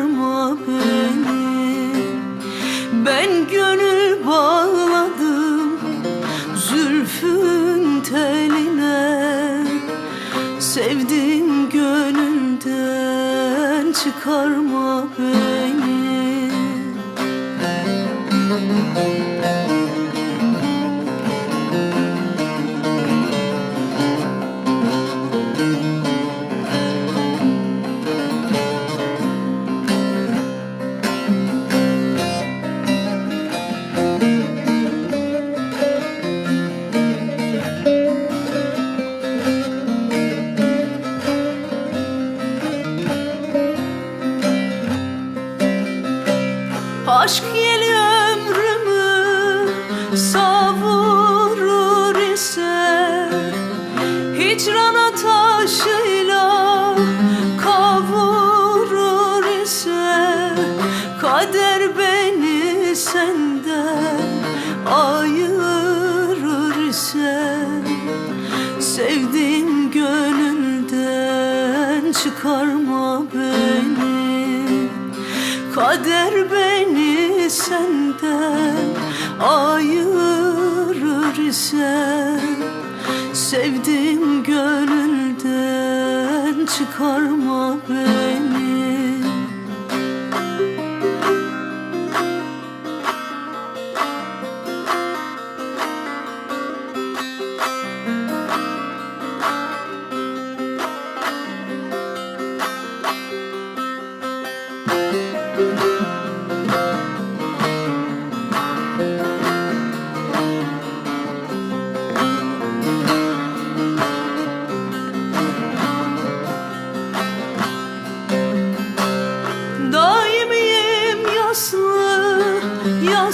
kırma beni. Ben gönül bağladım zülfün teline. Sevdim gönülden çıkarma beni. Aşk yeli ömrümü savurur ise Hicrana taşıyla kavurur ise Kader beni senden ayırır ise Sevdiğim gönülden çıkarma beni. Kader beni senden ayırır ise Sevdiğim gönülden çıkarma beni. Daimiyim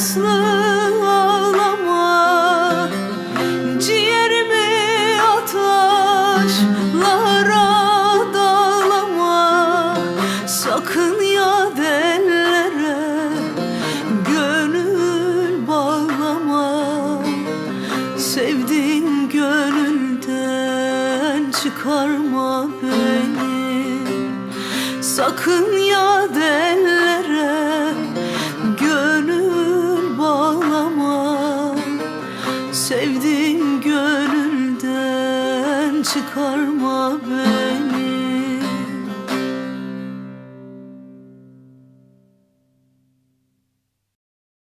yaslı ağlama. Ciğerimi ateşlara dağlama Sakın ya dellere gönül bağlama. Sevdiğin gönülden çıkarma beni. Sakın ya dellere Sevdiğin gönülden çıkarma beni